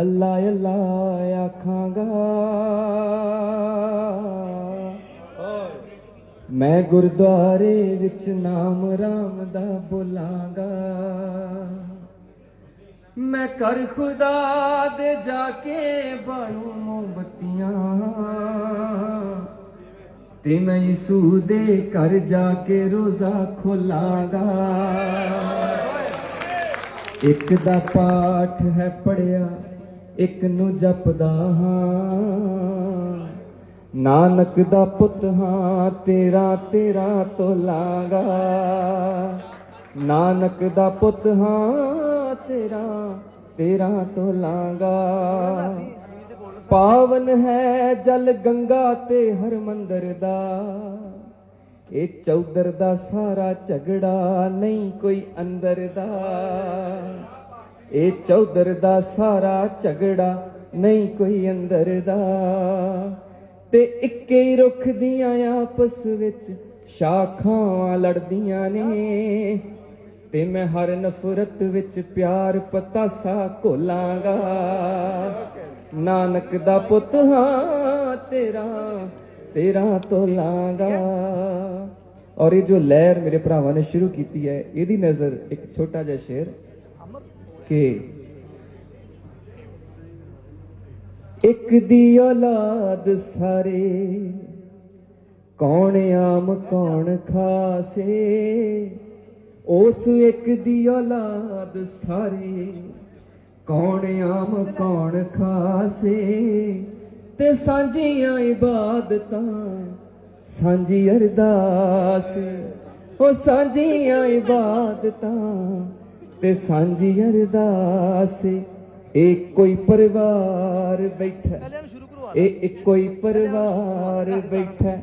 ਅੱਲਾ ਅੱਲਾ ਆਖਾਂਗਾ। ਮੈਂ ਗੁਰਦੁਆਰੇ ਵਿੱਚ ਨਾਮ ਰਾਮ ਦਾ ਬੋਲਾਂਗਾ। ਮੈਂ ਕਰ ਖੁਦਾ ਦੇ ਜਾ ਕੇ ਬਾਲੂ ਮੋਮਬਤੀਆਂ। ਤੇ ਮੈਂ ਯਿਸੂ ਦੇ ਘਰ ਜਾ ਕੇ ਰੋਜ਼ਾ ਖੋਲਾਂਗਾ। ਇੱਕ ਦਾ ਪਾਠ ਹੈ ਪੜਿਆ ਇੱਕ ਨੂੰ ਜਪਦਾ ਹਾਂ। ਨਾਨਕ ਦਾ ਪੁੱਤ ਹਾਂ, ਤੇਰਾ ਤੇਰਾ ਤੋਲਾਂਗਾ ਨਾਨਕ ਦਾ ਪੁੱਤ ਹਾਂ, ਤੇਰਾ ਤੇਰਾ ਤੋਲਾਂਗਾ ਪਾਵਨ ਹੈ ਜਲ ਗੰਗਾ ਤੇ ਹਰਮੰਦਰ ਦਾ। ਇਹ ਚੌਧਰ ਦਾ ਸਾਰਾ ਝਗੜਾ ਨਹੀਂ ਕੋਈ ਅੰਦਰ ਦਾ। ਇਹ ਚੌਧਰ ਦਾ ਸਾਰਾ ਝਗੜਾ ਨਹੀਂ ਕੋਈ ਅੰਦਰ ਦਾ। ਤੇ ਇੱਕੇ ਹੀ ਰੁੱਖ ਦੀਆਂ ਆਪਸ ਵਿੱਚ ਸ਼ਾਖਾਂ ਲੜਦੀਆਂ ਨੇ। ਤੇ ਮੈਂ ਹਰ ਨਫ਼ਰਤ ਵਿੱਚ ਪਿਆਰ ਪਤਾਸਾ ਘੋਲਾਂਗਾ। ਨਾਨਕ ਦਾ ਪੁੱਤ ਹਾਂ ਤੇਰਾ ਤੇਰਾ ਤੋਲਾਂਗਾ। ਔਰ ਇਹ ਜੋ ਲਹਿਰ ਮੇਰੇ ਭਰਾਵਾਂ ਨੇ ਸ਼ੁਰੂ ਕੀਤੀ ਹੈ, ਇਹਦੀ ਨਜ਼ਰ ਇੱਕ ਛੋਟਾ ਜਿਹਾ ਸ਼ੇਰ ਕਿ ਇੱਕ ਦੀ ਔਲਾਦ ਸਾਰੇ। ਕੌਣ ਆਮ, ਕੌਣ ਖਾਸੇ। ਉਸ ਇੱਕ ਦੀ ਔਲਾਦ ਸਾਰੇ। ਕੌਣ ਆਮ, ਕੌਣ ਖਾਸੇ। ਤੇ ਸਾਂਝੀਆਂ ਇਬਾਦਤਾਂ, ਸਾਂਝੀ ਅਰਦਾਸ। ਉਹ ਸਾਂਝੀਆਂ ਇਬਾਦਤਾਂ ਤੇ ਸਾਂਝੀ ਅਰਦਾਸ ਇਹ ਕੋਈ ਪਰਿਵਾਰ ਬੈਠਾ। ਇਹ ਇੱਕੋ ਹੀ ਪਰਿਵਾਰ ਬੈਠਾ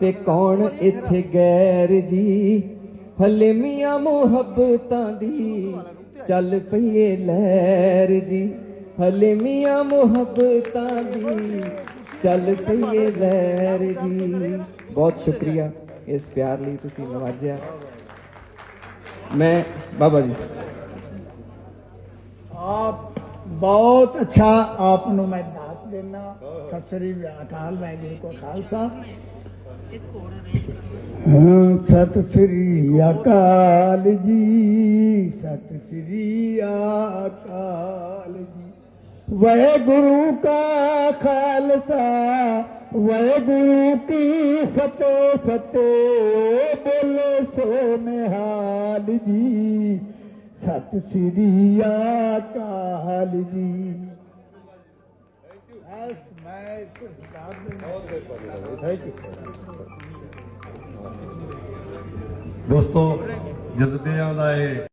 ਤੇ ਕੌਣ ਇੱਥੇ ਗੈਰ ਜੀ? ਹਲੇ ਮੀਆਂ ਮੁਹੱਬਤਾਂ ਦੀ ਚੱਲ ਪਈਏ ਲਹਿਰ ਜੀ। ਹਲੇ ਮੀਆਂ ਮੁਹੱਬਤਾਂ ਦੀ ਚੱਲ ਪਈਏ ਲਹਿਰ ਜੀ। ਬਹੁਤ ਸ਼ੁਕਰੀਆ ਇਸ ਪਿਆਰ ਲਈ ਤੁਸੀਂ ਨਵਾਜਿਆ। ਮੈਂ ਬਾਬਾ ਜੀ। ਆਪ ਬਹੁਤ ਅੱਛਾ ਆਪ ਨੂੰ ਮੈਂ ਦਾਤ ਦੇਣਾ ਸਤਿ ਸ੍ਰੀ ਅਕਾਲ ਵਾਹਿਗੁਰੂ ਕੋ ਖਾਲਸਾ। ਹਾਂ, ਸਤਿ ਸ੍ਰੀ ਅਕਾਲ ਜੀ ਸਤਿ ਸ੍ਰੀ ਅਕਾਲ ਜੀ। ਵਾਹਿਗੁਰੂ ਕਾ ਖਾਲਸਾ ਵਾਹਿਗੁਰੂ ਕੀ ਫਤਿਹ ਫਤਿਹ ਬੋਲੋ ਸੋ ਨਿਹਾਲ ਜੀ। ਸਤਿ ਸ੍ਰੀ ਅਕਾਲ ਜੀ। ਮੈਂ ਦੋਸਤੋ ਜਜ਼ਬਿਆਂ ਦਾ ਇਹ